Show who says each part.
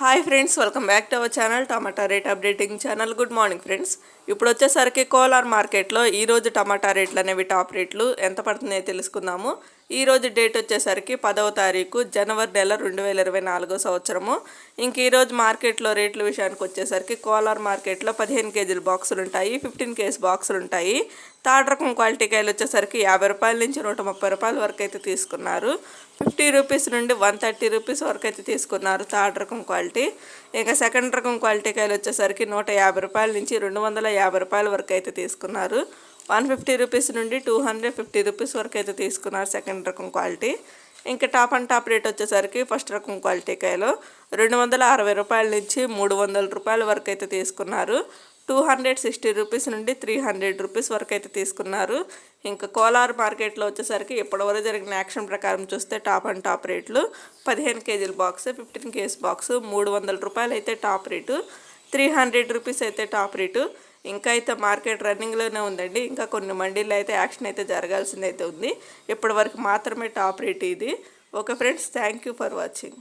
Speaker 1: Hi friends welcome back to our channel tomato rate updating channel good morning friends ఇప్పుడు వచ్చేసరికి కోలార్ మార్కెట్లో ఈరోజు టమాటా రేట్లు అనేవి టాప్ రేట్లు. ఎంత పడుతున్నాయో తెలుసుకుందాము. ఈరోజు డేట్ వచ్చేసరికి పదవ తారీఖు జనవరి నెల రెండు వేల ఇరవై నాలుగో సంవత్సరము. ఇంక ఈరోజు మార్కెట్లో రేట్ల విషయానికి వచ్చేసరికి కోలార్ మార్కెట్లో పదిహేను కేజీల బాక్సులు ఉంటాయి ఫిఫ్టీన్ కేజీ బాక్సులు ఉంటాయి థర్డ్ రకం క్వాలిటీ కాయలు వచ్చేసరికి యాభై రూపాయల నుంచి నూట ముప్పై రూపాయల వరకు అయితే తీసుకున్నారు. ఫిఫ్టీ రూపీస్ నుండి వన్ థర్టీ రూపీస్ వరకు అయితే తీసుకున్నారు థర్డ్ రకం క్వాలిటీ. ఇంకా సెకండ్ రకం క్వాలిటీ కాయలు వచ్చేసరికి నూట యాభై రూపాయల నుంచి రెండు వందల యాభై రూపాయల వరకు అయితే తీసుకున్నారు. వన్ ఫిఫ్టీ రూపీస్ నుండి టూ హండ్రెడ్ ఫిఫ్టీ రూపీస్ వరకు అయితే తీసుకున్నారు సెకండ్ రకం క్వాలిటీ. ఇంకా టాప్ అండ్ టాప్ రేట్ వచ్చేసరికి ఫస్ట్ రకం క్వాలిటీ కాయలు రెండు వందల అరవై రూపాయల నుంచి మూడు వందల రూపాయల వరకు అయితే తీసుకున్నారు. టూ హండ్రెడ్ సిక్స్టీ రూపీస్ నుండి త్రీ హండ్రెడ్ రూపీస్ వరకు అయితే తీసుకున్నారు. ఇంకా కోలార్ మార్కెట్లో వచ్చేసరికి ఇప్పటివరకు జరిగిన యాక్షన్ ప్రకారం చూస్తే టాప్ అండ్ టాప్ రేట్లు పదిహేను కేజీల బాక్స్ ఫిఫ్టీన్ కేజీ బాక్స్ మూడు వందల రూపాయలు అయితే top rate three hundred rupees అయితే టాప్ రేటు. ఇంకా అయితే మార్కెట్ రన్నింగ్లోనే ఉందండి. ఇంకా కొన్ని మండీల్లో అయితే యాక్షన్ అయితే జరగాల్సింది అయితే ఉంది. ఇప్పటివరకు మాత్రమే టాప్ రేట్ ఇది. Okay friends thank you for watching.